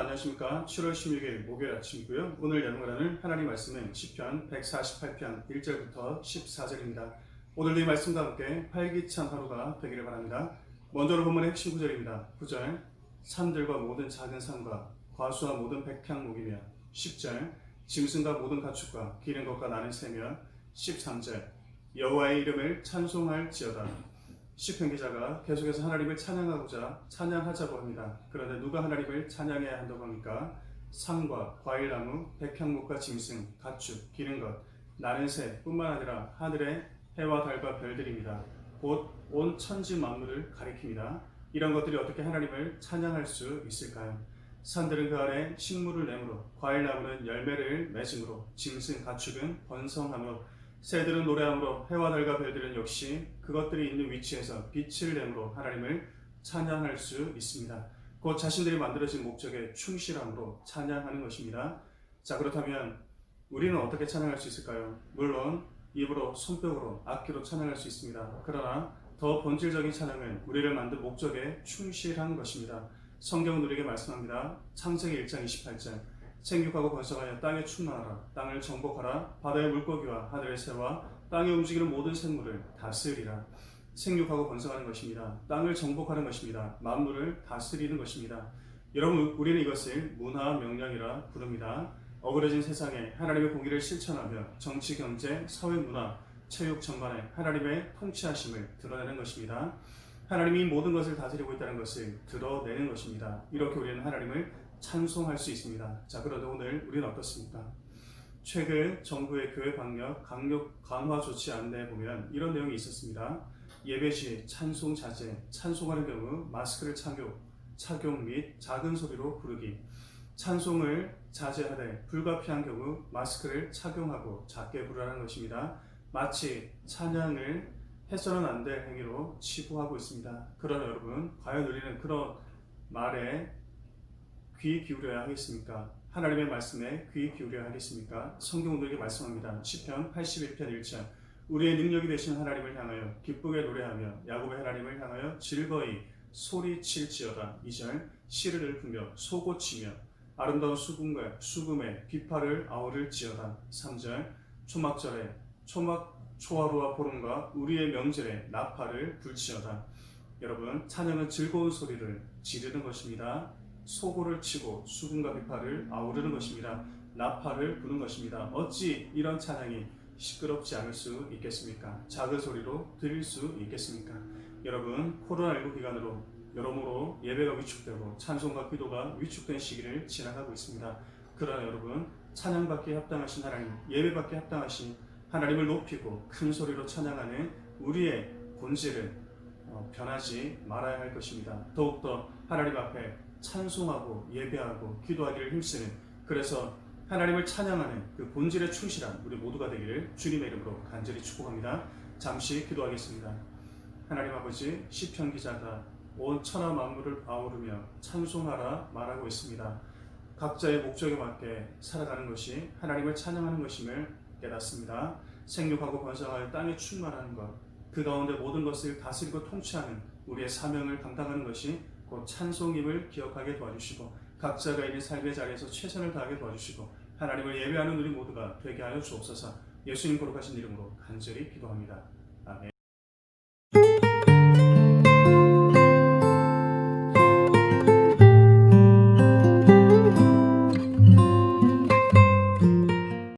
안녕하십니까. 7월 16일 목요일 아침이고요. 오늘 연구하는 하나님 말씀은 10편 148편 1절부터 14절입니다. 오늘도 이 말씀과 함께 활기찬 하루가 되기를 바랍니다. 먼저로 본문의 핵심 구절입니다. 9절 산들과 모든 작은 산과 과수와 모든 백향목이며 10절 짐승과 모든 가축과 기른 것과 나는 새며 13절 여호와의 이름을 찬송할지어다 시편 기자가 계속해서 하나님을 찬양하고자 찬양하자고 합니다. 그런데 누가 하나님을 찬양해야 한다고 합니까? 산과 과일나무, 백향목과 짐승, 가축, 기른 것, 나는 새뿐만 아니라 하늘의 해와 달과 별들입니다. 곧 온 천지 만물을 가리킵니다. 이런 것들이 어떻게 하나님을 찬양할 수 있을까요? 산들은 그 아래 식물을 내므로, 과일나무는 열매를 맺음으로, 짐승, 가축은 번성하므로, 새들은 노래함으로 해와 달과 별들은 역시 그것들이 있는 위치에서 빛을 내므로 하나님을 찬양할 수 있습니다. 곧 자신들이 만들어진 목적에 충실함으로 찬양하는 것입니다. 자 그렇다면 우리는 어떻게 찬양할 수 있을까요? 물론 입으로 손뼉으로 악기로 찬양할 수 있습니다. 그러나 더 본질적인 찬양은 우리를 만든 목적에 충실한 것입니다. 성경은 우리에게 말씀합니다. 창세기 1장 28절 생육하고 번성하여 땅에 충만하라. 땅을 정복하라. 바다의 물고기와 하늘의 새와 땅에 움직이는 모든 생물을 다스리라. 생육하고 번성하는 것입니다. 땅을 정복하는 것입니다. 만물을 다스리는 것입니다. 여러분 우리는 이것을 문화 명령이라 부릅니다. 어그러진 세상에 하나님의 공의를 실천하며 정치 경제 사회 문화 체육 전반에 하나님의 통치하심을 드러내는 것입니다. 하나님이 모든 것을 다스리고 있다는 것을 드러내는 것입니다. 이렇게 우리는 하나님을 찬송할 수 있습니다. 자, 그런데 오늘 우리는 어떻습니까? 최근 정부의 교회 방역 강력 강화 조치 안내에 보면 이런 내용이 있었습니다. 예배 시 찬송 자제, 찬송하는 경우 마스크를 착용, 착용 및 작은 소리로 부르기, 찬송을 자제하되 불가피한 경우 마스크를 착용하고 작게 부르라는 것입니다. 마치 찬양을 해서는 안 될 행위로 치부하고 있습니다. 그러나 여러분, 과연 우리는 그런 말에 귀 기울여야 하겠습니까? 하나님의 말씀에 귀 기울여야 하겠습니까? 성경 우리에게 말씀합니다. 시편 81편 1절 우리의 능력이 되신 하나님을 향하여 기쁘게 노래하며 야곱의 하나님을 향하여 즐거이 소리칠지어다 2절 시를 읊으며 소고치며 아름다운 수금과 수금에 비파를 아우를지어다 3절 초막절에 초막 초하루와 보름과 우리의 명절에 나팔을 불지어다 여러분 찬양은 즐거운 소리를 지르는 것입니다. 소고를 치고 수금과 비파를 아우르는 것입니다. 나팔을 부는 것입니다. 어찌 이런 찬양이 시끄럽지 않을 수 있겠습니까? 작은 소리로 드릴 수 있겠습니까? 여러분 코로나19 기간으로 여러모로 예배가 위축되고 찬송과 기도가 위축된 시기를 지나가고 있습니다. 그러나 여러분 찬양받기에 합당하신 하나님, 예배받기에 합당하신 하나님을 높이고 큰 소리로 찬양하는 우리의 본질을 어, 변하지 말아야 할 것입니다. 더욱더 하나님 앞에 찬송하고 예배하고 기도하기를 힘쓰는 그래서 하나님을 찬양하는 그 본질에 충실한 우리 모두가 되기를 주님의 이름으로 간절히 축복합니다. 잠시 기도하겠습니다. 하나님 아버지 시편 기자가 온 천하 만물을 아우르며 찬송하라 말하고 있습니다. 각자의 목적에 맞게 살아가는 것이 하나님을 찬양하는 것임을 깨닫습니다. 생육하고 번성하여 땅에 충만하는 것, 그 가운데 모든 것을 다스리고 통치하는 우리의 사명을 감당하는 것이 곧 찬송임을 기억하게 도와주시고 각자가 있는 삶의 자리에서 최선을 다하게 도와주시고 하나님을 예배하는 우리 모두가 되게 하여 주옵소서 예수님 거룩하신 이름으로 간절히 기도합니다. 아멘.